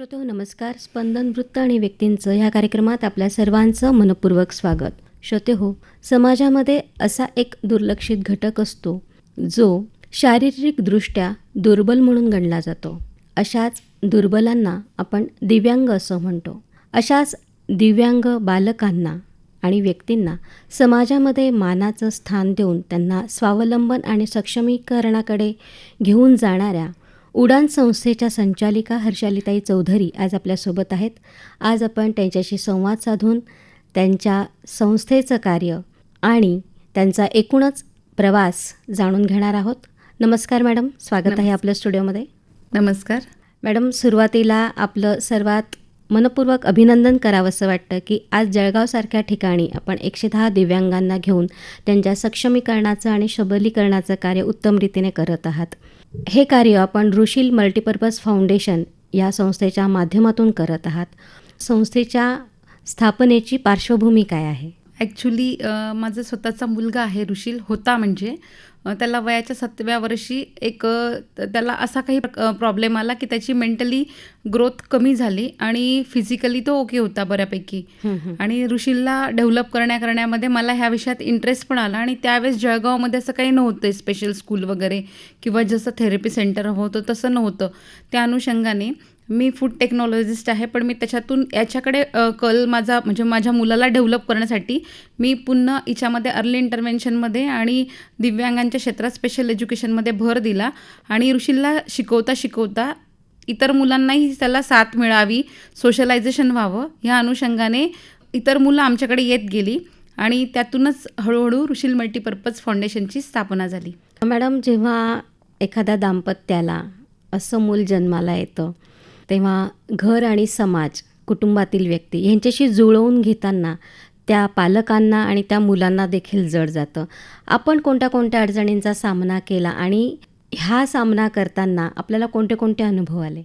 श्रोतो हो, नमस्कार. स्पंदन वृत्त आणि व्यक्तींचं ह्या कार्यक्रमात आपल्या सर्वांचं मनपूर्वक स्वागत. श्रोते हो समाजामध्ये असा एक दुर्लक्षित घटक असतो जो शारीरिकदृष्ट्या दुर्बल म्हणून गणला जातो. अशाच दुर्बलांना आपण दिव्यांग असं म्हणतो. अशाच दिव्यांग बालकांना आणि व्यक्तींना समाजामध्ये मानाचं स्थान देऊन त्यांना स्वावलंबन आणि सक्षमीकरणाकडे घेऊन जाणाऱ्या उडान संस्थेच्या संचालिका हर्षालीताई चौधरी आज आपल्यासोबत आहेत. आज आपण त्यांच्याशी संवाद साधून त्यांच्या संस्थेचं कार्य आणि त्यांचा एकूणच प्रवास जाणून घेणार आहोत. नमस्कार मॅडम स्वागत आहे आपल्या स्टुडिओमध्ये. नमस्कार. मॅडम सुरुवातीला आपलं सर्वात मनपूर्वक अभिनंदन करावंसं वाटतं की आज जळगावसारख्या ठिकाणी आपण एकशे दहा दिव्यांगांना घेऊन त्यांच्या सक्षमीकरणाचं आणि सबलीकरणाचं कार्य उत्तम रीतीने करत आहात. हे कार्य आपण ऋषील मल्टीपर्पज फाउंडेशन या संस्थेच्या माध्यमातून करत आहात. संस्थेच्या स्थापनेची पार्श्वभूमी काय आहे? ॲक्च्युली माझा स्वतःचा मुलगा आहे ऋषील होता म्हणजे. त्याला वयाच्या सातव्या वर्षी एक त्याला असा काही प्रॉब्लेम आला की त्याची मेंटली ग्रोथ कमी झाली आणि फिजिकली तो ओके होता बऱ्यापैकी. आणि ऋषीलला डेव्हलप करण्या करण्यामध्ये मला ह्या विषयात इंटरेस्ट पण आला आणि त्यावेळेस जळगावमध्ये असं काही नव्हतं स्पेशल स्कूल वगैरे किंवा जसं थेरपी सेंटर होतं तसं नव्हतं. त्या अनुषंगाने मी फूड टेक्नॉलॉजिस्ट आहे पण मी त्याच्यातून याच्याकडे कल माझा म्हणजे माझ्या मुलाला डेव्हलप करण्यासाठी मी पुन्हा हिच्यामध्ये अर्ली इंटरव्हेन्शनमध्ये आणि दिव्यांगांच्या क्षेत्रात स्पेशल एज्युकेशनमध्ये भर दिला. आणि ऋषीला शिकवता शिकवता इतर मुलांनाही त्याला साथ मिळावी सोशलायझेशन व्हावं ह्या अनुषंगाने इतर मुलं आमच्याकडे येत गेली आणि त्यातूनच हळूहळू ऋषील मल्टीपर्पज फाउंडेशनची स्थापना झाली. मॅडम जेव्हा एखाद्या दाम्पत्याला असं मूल जन्माला येतं तेव्हा घर आणि समाज कुटुंबातील व्यक्ती यांच्याशी जुळवून घेताना त्या पालकांना आणि त्या मुलांना देखील जड जातं. आपण कोणत्या कोणत्या अडचणींचा सामना केला आणि ह्या सामना करताना आपल्याला कोणते कोणते अनुभव आले?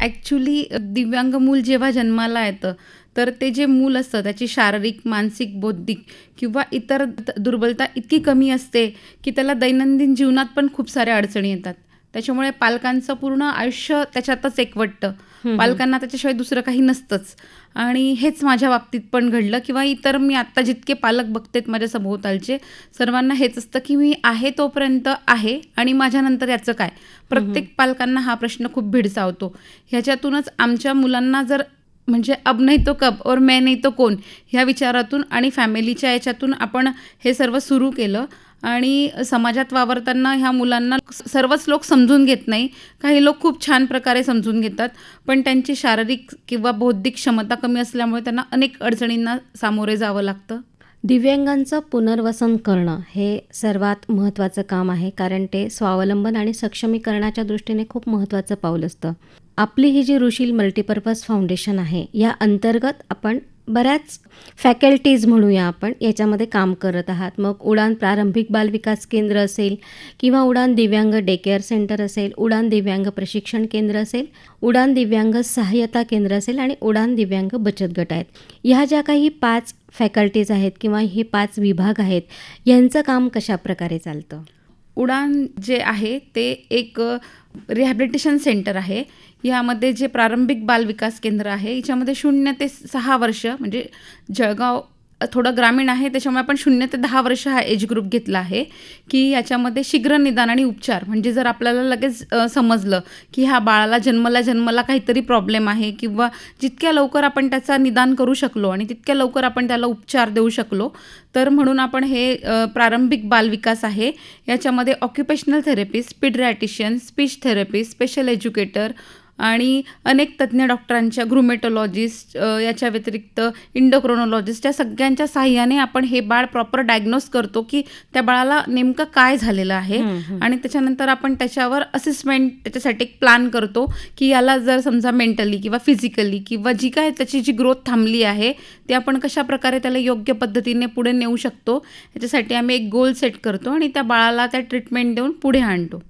ॲक्च्युली दिव्यांग मूल जेव्हा जन्माला येतं तर ते जे मूल असतं त्याची शारीरिक मानसिक बौद्धिक किंवा इतर दुर्बलता इतकी कमी असते की त्याला दैनंदिन जीवनात पण खूप साऱ्या अडचणी येतात. त्याच्यामुळे पालकांचं पूर्ण आयुष्य त्याच्यातच एकवटतं. पालकांना त्याच्याशिवाय दुसरं काही नसतंच. आणि हेच माझ्या बाबतीत पण घडलं किंवा इतर मी आत्ता जितके पालक बघतेत माझ्या सभोवतालचे सर्वांना हेच असतं की मी आहे तोपर्यंत आहे आणि माझ्यानंतर याचं काय? प्रत्येक पालकांना हा प्रश्न खूप भेडसावतो. ह्याच्यातूनच आमच्या मुलांना जर म्हणजे अब नाही तो कब और मैं नाही तो कोण ह्या विचारातून आणि फॅमिलीच्या याच्यातून आपण हे सर्व सुरू केलं. आणि समाजात वावरताना ह्या मुलांना सर्वच लोक समजून घेत नाही. काही लोक खूप छान प्रकारे समजून घेतात. पण त्यांची शारीरिक किंवा बौद्धिक क्षमता कमी असल्यामुळे त्यांना अनेक अडचणींना सामोरे जावं लागतं. दिव्यांगांचं पुनर्वसन करणं हे सर्वात महत्त्वाचं काम आहे. कारण ते स्वावलंबन आणि सक्षमीकरणाच्या दृष्टीने खूप महत्त्वाचं पाऊल असतं. आपली ही जी ऋषील मल्टीपर्पज फाउंडेशन आहे या अंतर्गत आपण बऱ्याच फॅकल्टीज म्हणूया आपण याच्यामध्ये काम करत आहात. मग उडान प्रारंभिक बालविकास केंद्र असेल किंवा उडान दिव्यांग डे केअर सेंटर असेल उडान दिव्यांग प्रशिक्षण केंद्र असेल उडान दिव्यांग सहाय्यता केंद्र असेल आणि उडान दिव्यांग बचत गट आहेत. ह्या ज्या काही पाच फॅकल्टीज आहेत किंवा हे पाच विभाग आहेत यांचं काम कशा प्रकारे चालतं? उडान जे आहे ते एक रिहॅबिलिटेशन सेंटर आहे. यामध्ये जे प्रारंभिक बालविकास केंद्र आहे याच्यामध्ये शून्य ते सहा वर्ष म्हणजे जळगाव थोडं ग्रामीण आहे त्याच्यामुळे आपण शून्य ते दहा वर्ष हा एज ग्रुप घेतला आहे की याच्यामध्ये शीघ्र निदान आणि उपचार. म्हणजे जर आपल्याला लगेच समजलं की ह्या बाळाला जन्मला जन्मला काहीतरी प्रॉब्लेम आहे किंवा जितक्या लवकर आपण त्याचा निदान करू शकलो आणि तितक्या लवकर आपण त्याला उपचार देऊ शकलो तर म्हणून आपण हे प्रारंभिक बालविकास आहे. याच्यामध्ये occupational therapist pediatrician speech therapist special educator आणि अनेक तज्ज्ञ डॉक्टरांच्या ग्रुमेटॉलॉजिस्ट याच्या व्यतिरिक्त इंडोक्रोनॉलॉजिस्ट या सगळ्यांच्या साह्याने आपण हे बाळ प्रॉपर डायग्नोस करतो की त्या बाळाला नेमकं काय झालेलं आहे. आणि त्याच्यानंतर आपण त्याच्यावर असेसमेंट त्याच्यासाठी एक प्लॅन करतो की याला जर समजा मेंटली किंवा फिजिकली किंवा जी काय त्याची जी ग्रोथ थांबली आहे ती आपण कशा प्रकारे त्याला योग्य पद्धतीने पुढे नेऊ शकतो याच्यासाठी आम्ही एक गोल सेट करतो आणि त्या बाळाला त्या ट्रीटमेंट देऊन पुढे आणतो.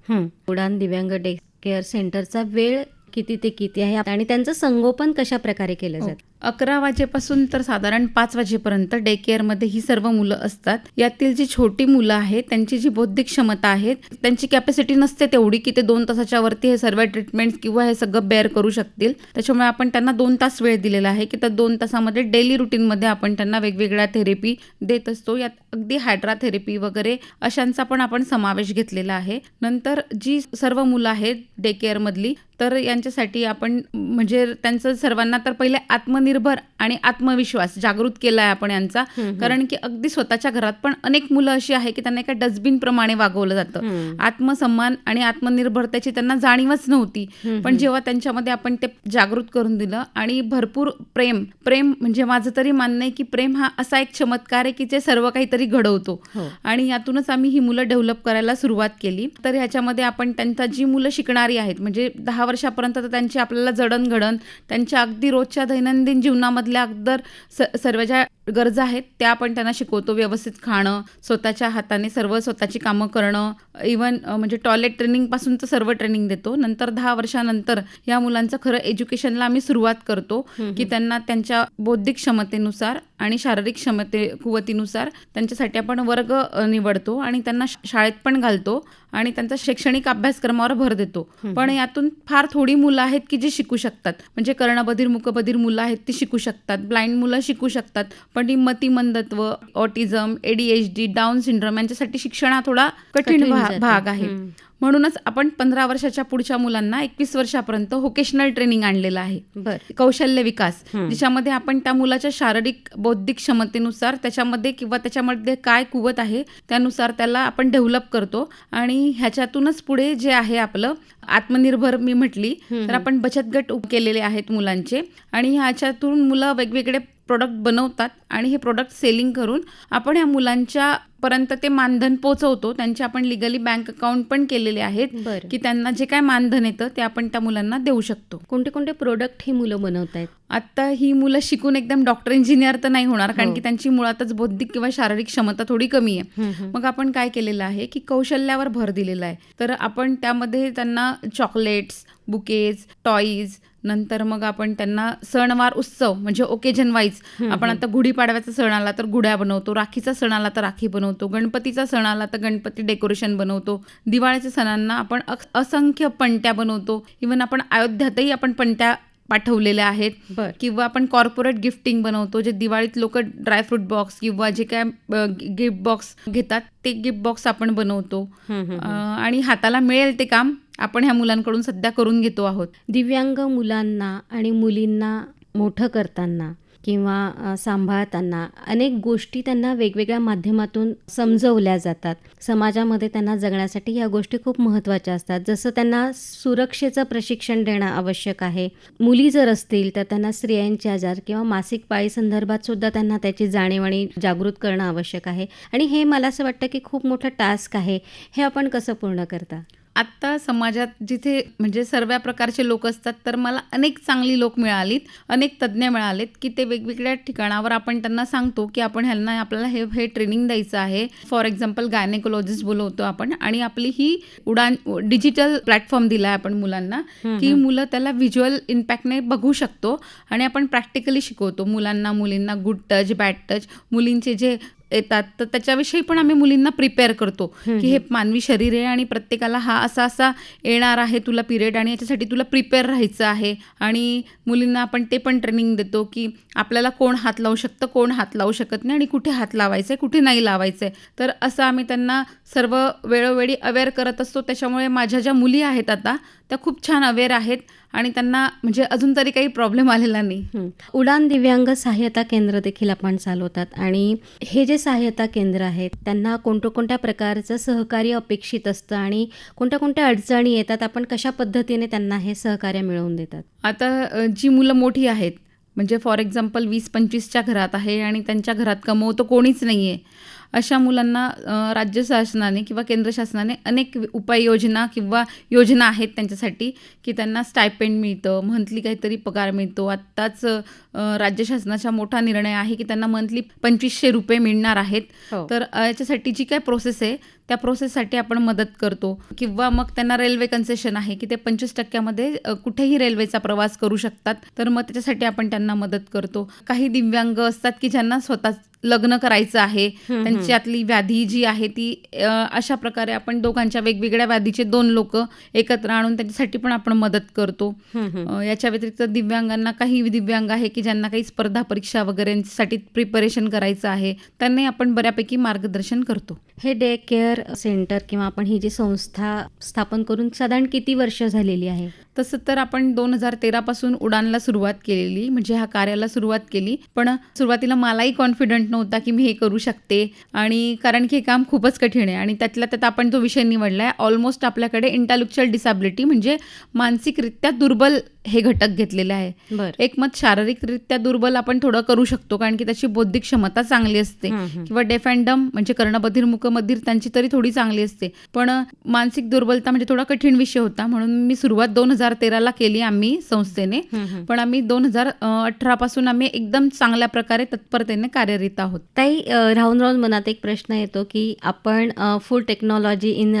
उडान दिव्यांग डे केअर सेंटरचा वेळ किती ते किती आहे आणि त्यांचं संगोपन कशा प्रकारे केलं जातं? अकरा वाजेपासून तर साधारण पाच वाजेपर्यंत डे केअरमध्ये ही सर्व मुलं असतात. यातील जी छोटी मुलं आहेत त्यांची जी बौद्धिक क्षमता आहे त्यांची कॅपॅसिटी नसते तेवढी की ते दोन तासाच्या वरती हे सर्व ट्रीटमेंट किंवा हे सगळं बेअर करू शकतील. त्याच्यामुळे आपण त्यांना दोन तास वेळ दिलेला आहे की त्या दोन तासामध्ये डेली रुटीनमध्ये आपण त्यांना वेगवेगळ्या थेरपी देत असतो. यात अगदी हायड्रा थेरपी वगैरे अशांचा पण आपण समावेश घेतलेला आहे. नंतर जी सर्व मुलं आहेत डे केअरमधली तर यांच्यासाठी आपण म्हणजे त्यांचं सर्वांना तर पहिले आत्मनिर्भर आणि आत्मविश्वास जागृत केला आहे आपण यांचा. कारण की अगदी स्वतःच्या घरात पण अनेक मुलं अशी आहे की त्यांना एका डस्टबिन प्रमाणे वागवलं जातं. आत्मसन्मान आणि आत्मनिर्भरतेची त्यांना जाणीवच नव्हती. पण जेव्हा त्यांच्यामध्ये आपण ते जागृत करून दिलं आणि भरपूर प्रेम प्रेम म्हणजे माझं तरी मानणं आहे की प्रेम हा असा एक चमत्कार आहे की जे सर्व काहीतरी घडवतो. हो. आणि यातूनच आम्ही ही मुलं डेव्हलप करायला सुरुवात केली. तर ह्याच्यामध्ये आपण त्यांचा जी मुलं शिकणारी आहेत म्हणजे दहा वर्षापर्यंत तर त्यांची आपल्याला जडणघडण त्यांच्या अगदी रोजच्या दैनंदिन जीवनामधल्या अगदर स सर्व ज्या गरजा आहेत त्या आपण त्यांना शिकवतो व्यवस्थित खाणं स्वतःच्या हाताने सर्व स्वतःची कामं करणं इवन म्हणजे टॉयलेट ट्रेनिंगपासून तर सर्व ट्रेनिंग देतो. नंतर दहा वर्षानंतर या मुलांचं खरं एज्युकेशनला आम्ही सुरुवात करतो की त्यांना त्यांच्या बौद्धिक क्षमतेनुसार आणि शारीरिक क्षमते कुवतीनुसार त्यांच्यासाठी आपण वर्ग निवडतो आणि त्यांना शाळेत पण घालतो आणि त्यांचा शैक्षणिक अभ्यासक्रमावर भर देतो. पण यातून फार थोडी मुलं आहेत की जी शिकू शकतात. म्हणजे कर्णबधीर मुकबधीर मुलं आहेत ती शिकू शकतात. ब्लाइंड मुलं शिकू शकतात. पण ती मतिमंदत्व ऑटिझम एडीएचडी डाऊन सिंड्रोम यांच्यासाठी शिक्षण हा थोडा कठीण. भाग आहे. म्हणूनच आपण पंधरा वर्षाच्या पुढच्या मुलांना एकवीस वर्षापर्यंत व्होकेशनल ट्रेनिंग आणलेलं आहे. कौशल्य विकास. ज्याच्यामध्ये आपण त्या मुलाच्या शारीरिक बौद्धिक क्षमतेनुसार त्याच्यामध्ये किंवा त्याच्यामध्ये काय कुवत आहे त्यानुसार त्याला आपण डेव्हलप करतो. आणि ह्याच्यातूनच पुढे जे आहे आपलं आत्मनिर्भर मी म्हटली तर आपण बचत गट उप- केलेले आहेत मुलांचे. आणि ह्याच्यातून मुलं वेगवेगळे प्रोडक्ट बनवतात आणि हे प्रोडक्ट सेलिंग करून आपण ह्या मुलांच्या पर्यंत ते मानधन पोचवतो त्यांचे आपण लिगली बँक अकाउंट पण केलेले आहेत. की त्यांना जे काय मानधन येतं ते आपण त्या मुलांना देऊ शकतो. कोणते कोणते प्रोडक्ट ही मुलं बनवतायत? आता ही मुलं शिकून एकदम डॉक्टर इंजिनियर तर नाही होणार कारण हो. की त्यांची मुळातच बौद्धिक किंवा शारीरिक क्षमता थोडी कमी आहे. मग आपण काय केलेलं आहे की कौशल्यावर भर दिलेला आहे. तर आपण त्यामध्ये त्यांना चॉकलेट्स बुकेज टॉईज नंतर मग आपण त्यांना सणवार उत्सव म्हणजे ओकेजन वाईज आपण आता गुढीपाडव्याचा सण आला तर गुढ्या बनवतो राखीचा सण आला तर राखी बनवतो गणपतीचा सण आला तर गणपती डेकोरेशन बनवतो दिवाळीच्या सणांना आपण असंख्य पणत्या बनवतो. इवन आपण अयोध्यातही आपण पणत्या पाठवलेल्या आहेत. किंवा आपण कॉर्पोरेट गिफ्टिंग बनवतो जे दिवाळीत लोक ड्रायफ्रूट बॉक्स किंवा जे काय गिफ्ट बॉक्स घेतात ते गिफ्ट बॉक्स आपण बनवतो. आणि हाताला मिळेल ते काम आपण ह्या मुलांकडून सध्या करून घेतो आहोत. दिव्यांग मुलांना आणि मुलींना मोठं करताना किंवा सांभाळताना अनेक गोष्टी त्यांना वेगवेगळ्या माध्यमातून समजवल्या जातात. समाजामध्ये त्यांना जगण्यासाठी या गोष्टी खूप महत्त्वाच्या असतात. जसं त्यांना सुरक्षेचं प्रशिक्षण देणं आवश्यक आहे. मुली जर असतील तर त्यांना स्त्रियांचे आजार किंवा मासिक पाळी संदर्भात सुद्धा त्यांना त्याची जाणीव आणि जागृत करणं आवश्यक आहे. आणि हे मला असं वाटतं की खूप मोठं टास्क आहे. हे आपण कसं पूर्ण करता? आत्ता समाजात जिथे म्हणजे सर्व प्रकारचे लोक असतात तर मला अनेक चांगली लोक मिळालीत अनेक तज्ज्ञ मिळालेत की ते वेगवेगळ्या ठिकाणावर आपण त्यांना सांगतो की आपण ह्यांना आपल्याला हे हे ट्रेनिंग द्यायचं आहे. फॉर एक्झाम्पल गायनेकोलॉजिस्ट बोलवतो आपण आणि आपली ही उडान डिजिटल प्लॅटफॉर्म दिला आहे आपण मुलांना की मुलं त्याला व्हिज्युअल इम्पॅक्टने बघू शकतो आणि आपण प्रॅक्टिकली शिकवतो. मुलांना मुलींना गुड टच बॅड टच मुलींचे जे येतात. तर त्याच्याविषयी पण आम्ही मुलींना प्रिपेअर करतो. की हे मानवी शरीर आहे आणि प्रत्येकाला हा असा असा येणार आहे तुला पिरियड आणि याच्यासाठी तुला प्रिपेअर राहायचं आहे. आणि मुलींना आपण ते पण ट्रेनिंग देतो की आपल्याला कोण हात लावू शकतं कोण हात लावू शकत नाही आणि कुठे हात लावायचं आहे कुठे नाही लावायचं आहे तर असं आम्ही त्यांना सर्व वेळोवेळी अवेअर करत असतो. त्याच्यामुळे माझ्या ज्या मुली आहेत आता त्या खूप छान अवेअर आहेत आणि त्यांना म्हणजे अजून तरी काही प्रॉब्लेम आलेला नाही. उडान दिव्यांग सहाय्यता केंद्र देखील आपण चालवतात आणि हे जे सहाय्यता केंद्र आहेत त्यांना कोणत्या कोणत्या प्रकारचं सहकार्य अपेक्षित असतं आणि कोणत्या कोणत्या अडचणी येतात आपण कशा पद्धतीने त्यांना हे सहकार्य मिळवून देतात आता जी मुलं मोठी आहेत म्हणजे फॉर एक्झाम्पल वीस पंचवीसच्या घरात आहे आणि त्यांच्या घरात कमवतं कोणीच नाही आहे अशा मुलांना राज्य शासनाने किंवा केंद्र शासनाने अनेक उपाययोजना किंवा योजना आहेत त्यांच्यासाठी की त्यांना स्टायपेंड मिळतं मंथली काहीतरी पगार मिळतो. आत्ताच राज्य शासनाचा मोठा निर्णय आहे की त्यांना मंथली पंचवीसशे रुपये मिळणार आहेत. हो. तर याच्यासाठी जी काय प्रोसेस आहे त्या प्रोसेससाठी आपण मदत करतो. किंवा मग त्यांना रेल्वे कन्सेशन आहे की ते पंचवीस टक्क्यामध्ये कुठेही रेल्वेचा प्रवास करू शकतात. तर मग त्याच्यासाठी आपण त्यांना मदत करतो. काही दिव्यांग असतात की ज्यांना स्वतः लग्न करायचं आहे. त्यांच्यातली व्याधी जी आहे ती अ, अशा प्रकारे आपण दोघांच्या वेगवेगळ्या व्याधीचे दोन लोक एकत्र आणून त्यांच्यासाठी पण आपण मदत करतो. अ, याच्या व्यतिरिक्त दिव्यांगांना काही दिव्यांग आहे की ज्यांना काही स्पर्धा परीक्षा वगैरेसाठी प्रिपरेशन करायचं आहे त्यांनाही आपण बऱ्यापैकी मार्गदर्शन करतो हे डे केअर सेंटर किंवा आपण ही जी संस्था स्थापन करून साधारण किती वर्ष झालेली आहे तसं तर आपण दोन हजार तेरापासून उडानला सुरुवात केलेली म्हणजे ह्या कार्याला सुरुवात केली पण सुरुवातीला मलाही कॉन्फिडंट नव्हता की मी हे करू शकते. आणि कारण की हे काम खूपच कठीण आहे. आणि त्यातल्या त्यात आपण जो विषय निवडला आहे ऑलमोस्ट आपल्याकडे इंटॅलेक्च्युअल डिसॅबिलिटी म्हणजे मानसिकरित्या दुर्बल हे घटक घेतलेले आहे. एक मत शारीरिकरित्या दुर्बल आपण थोडं करू शकतो कारण की त्याची बौद्धिक क्षमता चांगली असते. किंवा डेफ अँड डम म्हणजे कर्णबधीर मुकबधीर त्यांची तरी थोडी चांगली असते. पण मानसिक दुर्बलता म्हणजे थोडा कठीण विषय होता. म्हणून मी सुरुवात दोन हजार तेराला केली आम्ही संस्थेने. पण आम्ही दोन हजार अठरा पासून आम्ही एकदम चांगल्या प्रकारे तत्परतेने कार्यरत आहोत. ताई राहून राहून मनात एक प्रश्न येतो की आपण फूड टेक्नॉलॉजी इन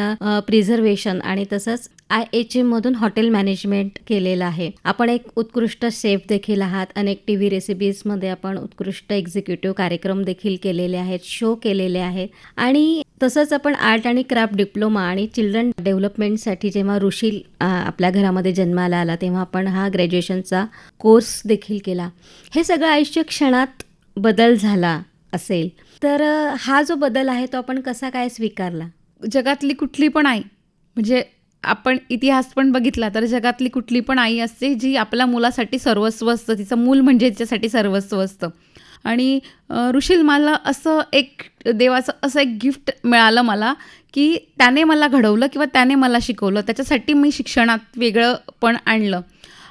प्रिझर्वेशन आणि तसंच आय एच एममधून हॉटेल मॅनेजमेंट केलेलं आहे. आपण एक उत्कृष्ट शेफ देखील आहात. अनेक टी व्ही रेसिपीजमध्ये आपण उत्कृष्ट एक्झिक्युटिव्ह कार्यक्रम देखील केलेले आहेत शो केलेले आहेत. आणि तसंच आपण आर्ट आणि क्राफ्ट डिप्लोमा आणि चिल्ड्रन डेव्हलपमेंटसाठी जेव्हा ऋषी आपल्या घरामध्ये जन्माला आला तेव्हा आपण हा ग्रॅज्युएशनचा कोर्स देखील केला. हे सगळं आयुष्य क्षणात बदल झाला असेल. तर हा जो बदल आहे तो आपण कसा काय स्वीकारला? जगातली कुठली पण आई म्हणजे आपण इतिहास पण बघितला तर जगातली कुठली पण आई असते जी आपल्या मुलासाठी सर्वस्व असतं. तिचं मूल म्हणजे तिच्यासाठी सर्वस्व असतं. आणि ऋषील मला असं एक देवाचं असं एक गिफ्ट मिळालं मला की त्याने मला घडवलं किंवा त्याने मला शिकवलं. त्याच्यासाठी मी शिक्षणात वेगळं पण आणलं.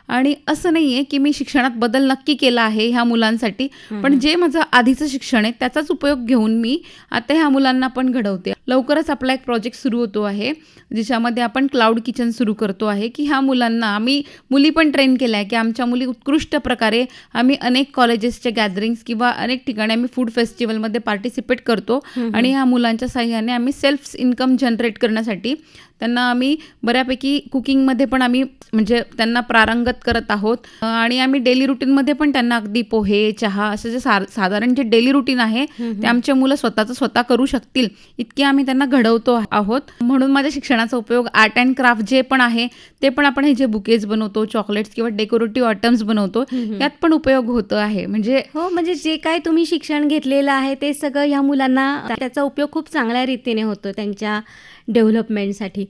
आणि असं नाही आहे की मी शिक्षणात बदल नक्की केला आहे ह्या मुलांसाठी. पण जे माझं आधीचं शिक्षण आहे त्याचाच उपयोग घेऊन मी आता ह्या मुलांना पण घडवते. लवकरच आपला एक प्रोजेक्ट सुरू होतो आहे ज्याच्यामध्ये आपण क्लाउड किचन सुरू करतो आहे की ह्या मुलांना आम्ही मुली पण ट्रेन केल्या आहे की आमच्या मुली उत्कृष्ट प्रकारे आम्ही अनेक कॉलेजेसचे गॅदरिंग्स किंवा अनेक ठिकाणी आम्ही फूड फेस्टिवलमध्ये पार्टिसिपेट करतो. आणि ह्या मुलांच्या साह्याने आम्ही सेल्फ इन्कम जनरेट करण्यासाठी त्यांना आम्ही बऱ्यापैकी कुकिंगमध्ये पण आम्ही म्हणजे त्यांना प्रारंगत करत आहोत. आणि आम्ही डेली रुटीनमध्ये पण त्यांना अगदी पोहे चहा असं जे साधारण जे डेली रुटीन आहे ते आमचे मुलं स्वतःचं स्वतः करू शकतील. इतके आम्ही त्यांना घडवतो आहोत. म्हणून माझ्या शिक्षणाचा उपयोग आर्ट अँड क्राफ्ट जे पण आहे ते पण आपण हे जे बुकेज बनवतो चॉकलेट्स किंवा डेकोरेटिव्ह आयटम्स बनवतो यात पण उपयोग होतो आहे. म्हणजे हो म्हणजे जे काय तुम्ही शिक्षण घेतलेलं आहे ते सगळं ह्या मुलांना त्याचा उपयोग खूप चांगल्या रीतीने होतो त्यांच्या डेव्हलपमेंटसाठी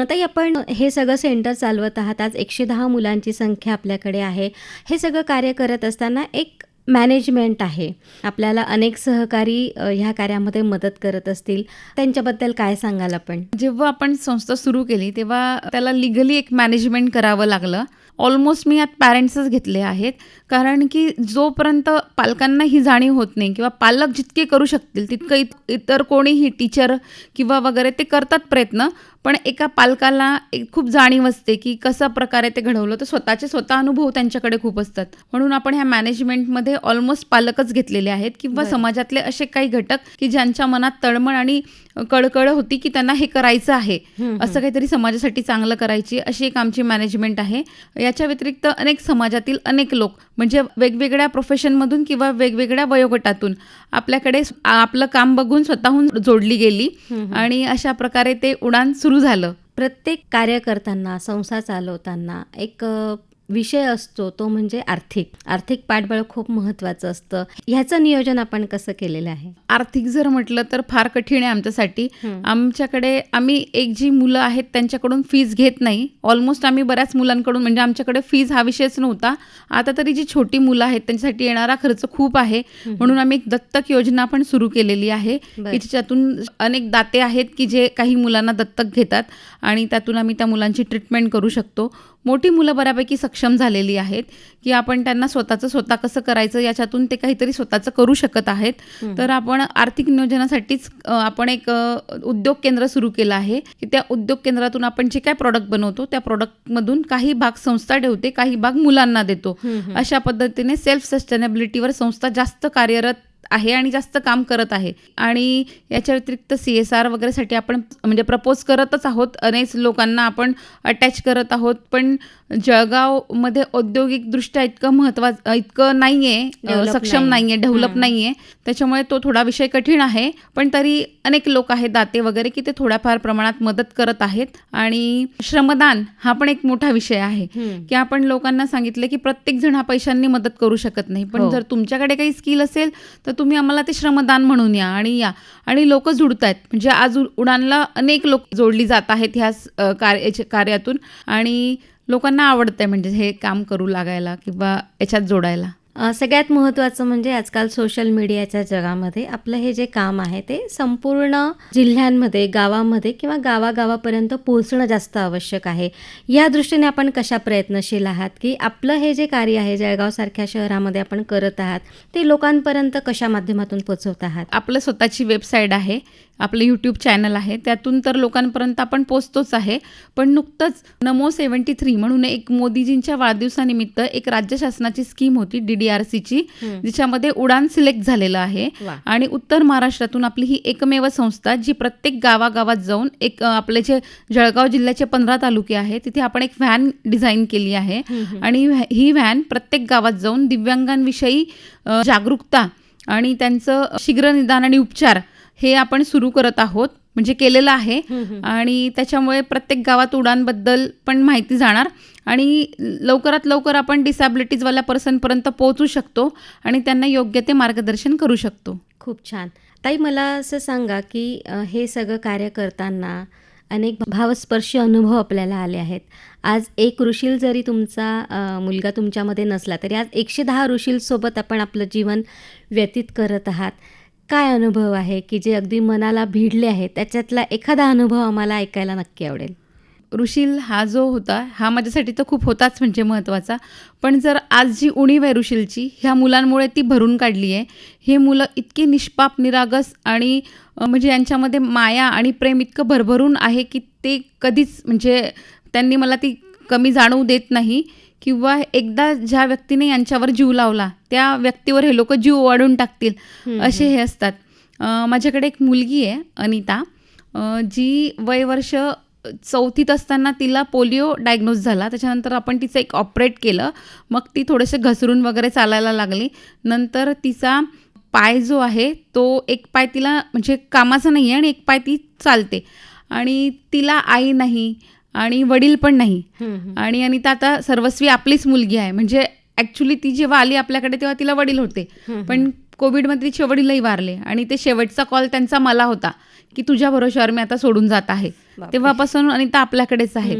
ताई आपण हे सगळं सेंटर चालवत आहात. आज एकशे दहा मुलांची संख्या आपल्याकडे आहे. हे सगळं कार्य करत असताना एक मॅनेजमेंट आहे. आपल्याला अनेक सहकारी ह्या कार्यामध्ये मदत करत असतील. त्यांच्याबद्दल काय सांगाल आपण? जेव्हा आपण संस्था सुरू केली तेव्हा त्याला लिगली एक मॅनेजमेंट करावं लागलं. ऑलमोस्ट मी यात पॅरेंट्सच घेतले आहेत. कारण की जोपर्यंत पालकांना ही जाणीव होत नाही किंवा पालक जितके करू शकतील तितकं इत इतर कोणीही टीचर किंवा वगैरे ते करतात प्रयत्न पण एका पालकाला एक खूप जाणीव असते की कसं प्रकारे ते घडवलं. तर स्वतःचे स्वतः अनुभव त्यांच्याकडे खूप असतात. म्हणून आपण ह्या मॅनेजमेंटमध्ये ऑलमोस्ट पालकच घेतलेले आहेत किंवा. समाजातले असे काही घटक की ज्यांच्या मनात तळमळ आणि कळकळ होती की त्यांना हे करायचं आहे. असं काहीतरी समाजासाठी चांगलं करायची अशी एक आमची मॅनेजमेंट आहे. याच्या व्यतिरिक्त अनेक समाजातील अनेक लोक म्हणजे वेगवेगळ्या प्रोफेशनमधून किंवा वेगवेगळ्या वयोगटातून आपल्याकडे आपलं काम बघून स्वतःहून जोडली गेली. आणि अशा प्रकारे ते उडान सुरू सुरू झालं. प्रत्येक कार्य करताना संसार चालवताना एक विषय असतो तो म्हणजे आर्थिक. आर्थिक पाठबळ खूप महत्त्वाचं असतं. ह्याचं नियोजन आपण कसं केलेलं आहे? आर्थिक जर म्हटलं तर फार कठीण आहे आमच्यासाठी. आमच्याकडे आम्ही एक जी मुलं आहेत त्यांच्याकडून फीज घेत नाही. ऑलमोस्ट आम्ही बऱ्याच मुलांकडून म्हणजे आमच्याकडे फीज हा विषयच नव्हता. आता तरी जी छोटी मुलं आहेत त्यांच्यासाठी येणारा खर्च खूप आहे. म्हणून आम्ही एक दत्तक योजना पण सुरू केलेली आहे. की अनेक दाते आहेत की जे काही मुलांना दत्तक घेतात आणि त्यातून आम्ही त्या मुलांची ट्रीटमेंट करू शकतो. मोठी मुलं बऱ्यापैकी सक्षम झालेली आहेत की आपण त्यांना स्वतःचं स्वतः कसं करायचं याच्यातून ते काहीतरी स्वतःचं करू शकत आहेत. तर आपण आर्थिक नियोजनासाठीच आपण एक उद्योग केंद्र सुरू केलं आहे की त्या उद्योग केंद्रातून आपण जे काय प्रॉडक्ट बनवतो त्या प्रॉडक्टमधून काही भाग संस्था ठेवते काही भाग मुलांना देतो. अशा पद्धतीने सेल्फ सस्टेनेबिलिटीवर संस्था जास्त कार्यरत आहे आणि जास्त काम करत आहे. आणि याच्या व्यतिरिक्त सी एस आर वगैरेसाठी आपण म्हणजे प्रपोज करतच आहोत. अनेक लोकांना आपण अटॅच करत आहोत. पण जळगावमध्ये औद्योगिकदृष्ट्या इतकं महत्त्वाचं इतकं नाही आहे सक्षम नाही. आहे डेव्हलप. नाही आहे त्याच्यामुळे तो थोडा विषय कठीण आहे पण तरी अनेक लोक आहेत दाते वगैरे की ते थोड्याफार प्रमाणात मदत करत आहेत आणि श्रमदान हा पण एक मोठा विषय आहे. की आपण लोकांना सांगितलं की प्रत्येक जण हा पैशांनी मदत करू शकत नाही पण हो. जर तुमच्याकडे काही स्किल असेल तर तुम्ही आम्हाला ते श्रमदान म्हणून या आणि या आणि लोक जुडत आहेत म्हणजे आज उडानला अनेक लोक जोडली जात आहेत ह्या कार्यातून आणि लोकांना आवडतंय म्हणजे हे काम करू लागायला किंवा याच्यात जोडायला? सगळ्यात महत्त्वाचं म्हणजे आजकाल सोशल मीडियाच्या जगामध्ये आपलं हे जे काम आहे ते संपूर्ण जिल्ह्यांमध्ये गावामध्ये किंवा गावागावापर्यंत पोहोचणं जास्त आवश्यक आहे. या दृष्टीने आपण कशा प्रयत्नशील आहात? की आपलं हे जे कार्य आहे जळगावसारख्या शहरामध्ये आपण करत आहात ते लोकांपर्यंत कशा माध्यमातून पोहोचवत आहात? आपलं स्वतःची वेबसाईट आहे आपलं यूट्यूब चॅनल आहे त्यातून तर लोकांपर्यंत आपण पोचतोच आहे पण नुकतंच नमो सेवन्टी थ्री म्हणून एक मोदीजींच्या वाढदिवसानिमित्त एक राज्य शासनाची स्कीम होती डी डी आर सीची हम्म. जिच्यामध्ये उडान सिलेक्ट झालेलं आहे. आणि उत्तर महाराष्ट्रातून आपली ही एकमेव संस्था जी प्रत्येक गावागावात जाऊन एक आपले जे जळगाव जिल्ह्याचे पंधरा तालुके आहेत तिथे आपण एक व्हॅन डिझाईन केली आहे. आणि ही व्हॅन प्रत्येक गावात जाऊन दिव्यांगांविषयी जागरूकता आणि त्यांचं शीघ्र निदान आणि उपचार हे आपण सुरू करत आहोत म्हणजे केलेलं आहे. आणि त्याच्यामुळे प्रत्येक गावात उडानबद्दल पण माहिती जाणार. आणि लवकरात लवकर आपण डिसॅबिलिटीजवाल्या पर्सनपर्यंत पोहोचू शकतो आणि त्यांना योग्य ते मार्गदर्शन करू शकतो. खूप छान. ताई मला असं सांगा की हे सगळं कार्य करताना अनेक भावस्पर्शी अनुभव आपल्याला आले आहेत. आज एक ऋषील जरी तुमचा मुलगा तुमच्यामध्ये नसला तरी आज एकशे दहा ऋषीलसोबत आपण आपलं जीवन व्यतीत करत आहात. काय अनुभव आहे की जे अगदी मनाला भिडले आहेत त्याच्यातला एखादा अनुभव आम्हाला ऐकायला नक्की आवडेल. ऋषील हा जो होता हा माझ्यासाठी तर खूप होताच म्हणजे महत्त्वाचा. पण जर आज जी उणीव आहे ऋषीलची ह्या मुलांमुळे ती भरून काढली आहे. हे मुलं इतकी निष्पाप निरागस आणि म्हणजे यांच्यामध्ये माया आणि प्रेम इतकं भरभरून आहे की ते कधीच म्हणजे त्यांनी मला ती कमी जाणवू देत नाही. किंवा एकदा ज्या व्यक्तीने यांच्यावर जीव लावला त्या व्यक्तीवर हे लोक जीव वाढून टाकतील असे हे असतात. माझ्याकडे एक मुलगी आहे अनिता. जी वयवर्ष चौथीत असताना तिला पोलिओ डायग्नोज झाला. त्याच्यानंतर आपण तिचं एक ऑपरेट केलं. मग ती थोडेसे घसरून वगैरे चालायला लागली. नंतर तिचा पाय जो आहे तो एक पाय तिला म्हणजे कामाचा नाही आहे आणि एक पाय ती चालते. आणि तिला आई नाही. आणि वडील पण नाही. आणि अनिता आता सर्वस्वी आपलीच मुलगी आहे. म्हणजे ॲक्च्युली ती जेव्हा आली आपल्याकडे तेव्हा तिला वडील होते. पण कोविडमध्ये तिचे वडीलही वारले. आणि ते शेवटचा कॉल त्यांचा मला होता की तुझ्या भरोश्यावर मी आता सोडून जात आहे. तेव्हापासून अनिता आपल्याकडेच आहे.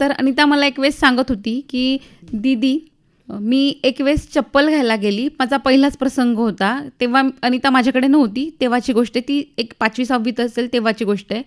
तर अनिता मला एक वेळेस सांगत होती की दीदी मी एक वेळेस चप्पल घ्यायला गेली. माझा पहिलाच प्रसंग होता. तेव्हा अनिता माझ्याकडे नव्हती. तेव्हाची गोष्ट ती एक पाचवी सहावीत असेल तेव्हाची गोष्ट आहे.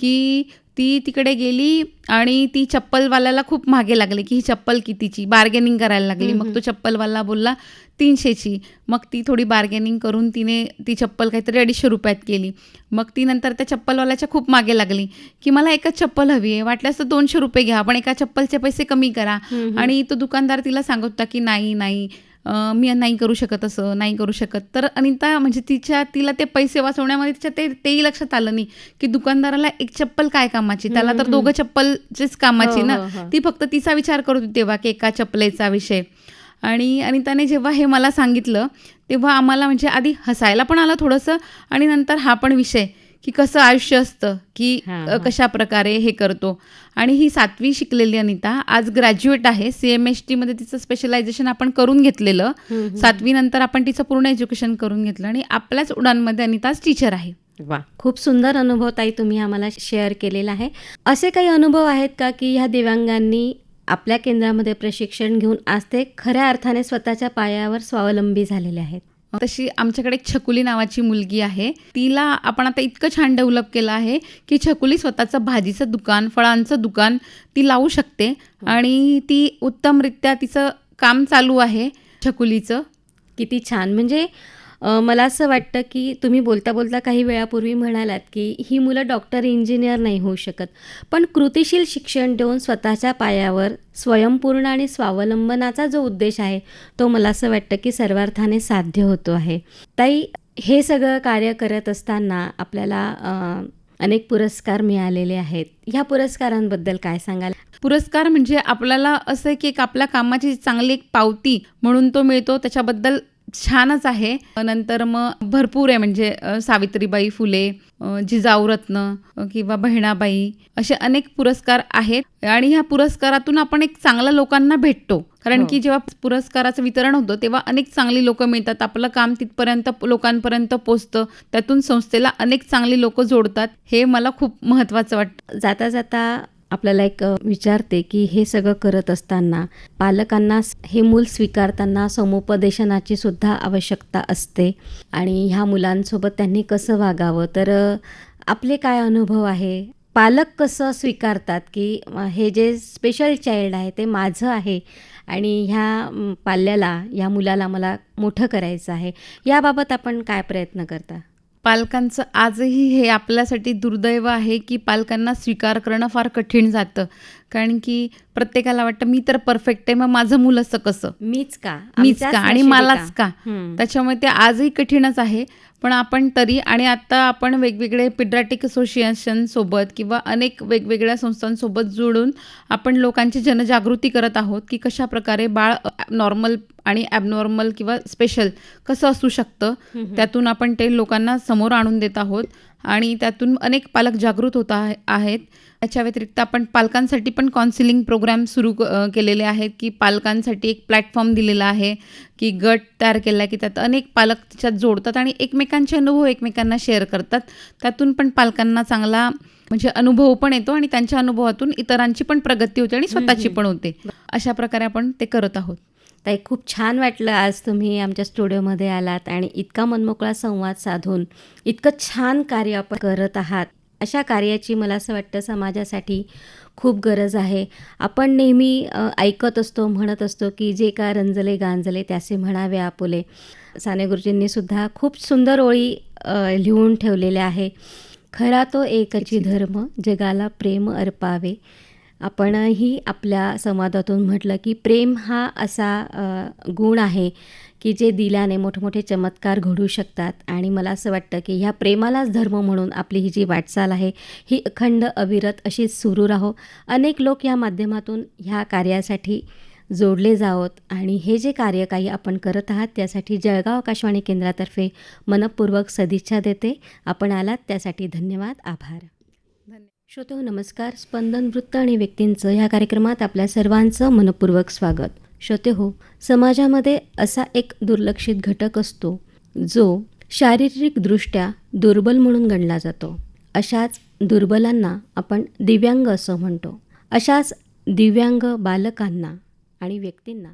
की ती तिकडे गेली आणि ती चप्पलवाल्याला खूप मागे लागली की ही चप्पल कितीची? बार्गेनिंग करायला लागली. मग तो चप्पलवाला बोलला तीनशेची. मग ती थोडी बार्गेनिंग करून तिने ती चप्पल काहीतरी अडीचशे रुपयात केली. मग ती नंतर त्या चप्पलवाल्याच्या खूप मागे लागली की मला एकच चप्पल हवी आहे. वाटल्यास तर दोनशे रुपये घ्या. पण एका चप्पलचे पैसे कमी करा. आणि तो दुकानदार तिला सांगत होता की नाही नाही. मी नाही करू शकत असं नाही करू शकत. तर अनिता म्हणजे तिच्या तिला ते पैसे वाचवण्यामध्ये तिच्या ते तेही लक्षात आलं नाही की दुकानदाराला एक चप्पल काय कामाची? त्याला तर दोघं चप्पलचीच कामाची हो, ना? हो, हो. ती फक्त तिचा विचार करत होती तेव्हा की एका चपलेचा विषय. आणि अनिताने जेव्हा हे मला सांगितलं तेव्हा आम्हाला म्हणजे आधी हसायला पण आलं थोडंसं आणि नंतर हा पण विषय. की कसं आयुष्य असतं की. कशा प्रकारे हे करतो. आणि ही सातवी शिकलेली अनिता आज ग्रॅज्युएट आहे. सी एम एस टीमध्ये तिचं स्पेशलायझेशन आपण करून घेतलेलं. सातवी नंतर आपण तिचं पूर्ण एज्युकेशन करून घेतलं आणि आपल्याच उडानमध्ये अनिता आज टीचर आहे. वा. खूप सुंदर अनुभव ताई तुम्ही आम्हाला शेअर केलेला आहे. असे काही अनुभव आहेत का की ह्या दिव्यांगांनी आपल्या केंद्रामध्ये प्रशिक्षण घेऊन आज ते खऱ्या अर्थाने स्वतःच्या पायावर स्वावलंबी झालेले आहेत? तशी आमच्याकडे एक छकुली नावाची मुलगी आहे. तिला आपण आता इतकं छान डेव्हलप केलं आहे की छकुली स्वतःचं भाजीचं दुकान फळांचं दुकान ती लावू शकते आणि ती उत्तमरित्या तिचं काम चालू आहे छकुलीचं. किती छान. म्हणजे मला असं वाटतं की तुम्ही बोलता बोलता काही वेळापूर्वी म्हणालात की ही मुलं डॉक्टर इंजिनियर नाही होऊ शकत. पण कृतिशील शिक्षण देऊन स्वतःच्या पायावर स्वयंपूर्ण आणि स्वावलंबनाचा जो उद्देश आहे तो मला असं वाटतं की सर्वार्थाने साध्य होतो आहे. ताई हे सगळं कार्य करत असताना आपल्याला अनेक पुरस्कार मिळालेले आहेत. ह्या पुरस्कारांबद्दल काय सांगाल? पुरस्कार म्हणजे आपल्याला असं की एक आपल्या कामाची चांगली एक पावती म्हणून तो मिळतो. त्याच्याबद्दल छानच आहे. नंतर मग भरपूर आहे म्हणजे सावित्रीबाई फुले अ, जिजाऊ रत्न अ, किंवा बहिणाबाई असे अनेक पुरस्कार आहेत. आणि ह्या पुरस्कारातून आपण एक चांगल्या लोकांना भेटतो. कारण हो. की जेव्हा पुरस्काराचं वितरण होतं तेव्हा अनेक चांगली लोक मिळतात. आपलं काम तिथपर्यंत लोकांपर्यंत पोचतं त्यातून संस्थेला अनेक चांगली लोक जोडतात. हे मला खूप महत्त्वाचं वाटतं. जाता जाता आपल्याला एक विचारते की हे सगळं करत असताना पालकांना हे मूल स्वीकारताना समुपदेशनाची सुद्धा आवश्यकता असते. आणि ह्या मुलांसोबत त्यांनी कसं वागावं? तर आपले काय अनुभव आहे? पालक कसं स्वीकारतात की हे जे स्पेशल चाइल्ड आहे ते माझं आहे आणि ह्या पाल्याला ह्या मुलाला मला मोठं करायचं आहे? याबाबत आपण काय प्रयत्न करता? पालकांचं आजही हे आपल्यासाठी दुर्दैव आहे की पालकांना स्वीकार करणं फार कठीण जातं. कारण की प्रत्येकाला वाटतं मी तर परफेक्ट आहे मग माझं मुलं असं कसं? मीच का? मीच का? आणि मलाच का. त्याच्यामुळे ते आजही कठीणच आहे. पण आपण तरी आणि आता आपण वेगवेगळे पिड्राटिक असोसिएशन सोबत किंवा अनेक वेगवेगळ्या संस्थांसोबत जोडून आपण लोकांची जनजागृती करत आहोत की कशा प्रकारे बाळ नॉर्मल आणि ॲबनॉर्मल किंवा स्पेशल कसं असू शकतं. त्यातून आपण ते लोकांना समोर आणून देत आहोत आणि त्यातून अनेक पालक जागृत होत आहे आहेत त्याच्या व्यतिरिक्त आपण पालकांसाठी पण काउन्सिलिंग प्रोग्राम सुरू केलेले आहेत की पालकांसाठी एक प्लॅटफॉर्म दिलेला आहे की गट तयार केला आहे की त्यात अनेक पालक त्याच्यात जोडतात आणि एकमेकांचे अनुभव एकमेकांना शेअर करतात. त्यातून पण पालकांना चांगला म्हणजे अनुभव पण येतो आणि त्यांच्या अनुभवातून इतरांची पण प्रगती होते आणि स्वतःची पण होते. अशा प्रकारे आपण ते करत आहोत. ताई खूप छान वाटलं आज तुम्ही आमच्या स्टुडिओमध्ये आलात आणि इतका मनमोकळा संवाद साधून इतकं छान कार्य आपण करत आहात. अशा कार्याची मला असं वाटतं समाजासाठी खूप गरज आहे. आपण नेहमी ऐकत असतो म्हणत असतो की जे का रंजले गांजले त्याचे म्हणावे आपुले. साने गुरुजींनीसुद्धा खूप सुंदर ओळी लिहून ठेवलेल्या आहे. खरा तो एकची धर्म जगाला प्रेम अर्पावे. आपणही आपल्या संवादातून म्हटलं की प्रेम हा असा गुण आहे. की जे दिल्याने मोठमोठे चमत्कार घडू शकतात. आणि मला असं वाटतं की ह्या प्रेमालाच धर्म म्हणून आपली ही जी वाटचाल आहे ही अखंड अविरत अशीच सुरू राहो. अनेक लोक या माध्यमातून ह्या कार्यासाठी जोडले जावत. आणि हे जे कार्य काही आपण करत आहात त्यासाठी जळगाव आकाशवाणी केंद्रातर्फे मनपूर्वक सदिच्छा देते. आपण आलात त्यासाठी धन्यवाद. आभार. श्रोतो नमस्कार. स्पंदन वृत्त आणि व्यक्तींचं ह्या कार्यक्रमात आपल्या सर्वांचं मनपूर्वक स्वागत. श्रोते हो समाजामध्ये असा एक दुर्लक्षित घटक असतो जो शारीरिकदृष्ट्या दुर्बल म्हणून गणला जातो. अशाच दुर्बलांना आपण दिव्यांग असं म्हणतो. अशाच दिव्यांग बालकांना आणि व्यक्तींना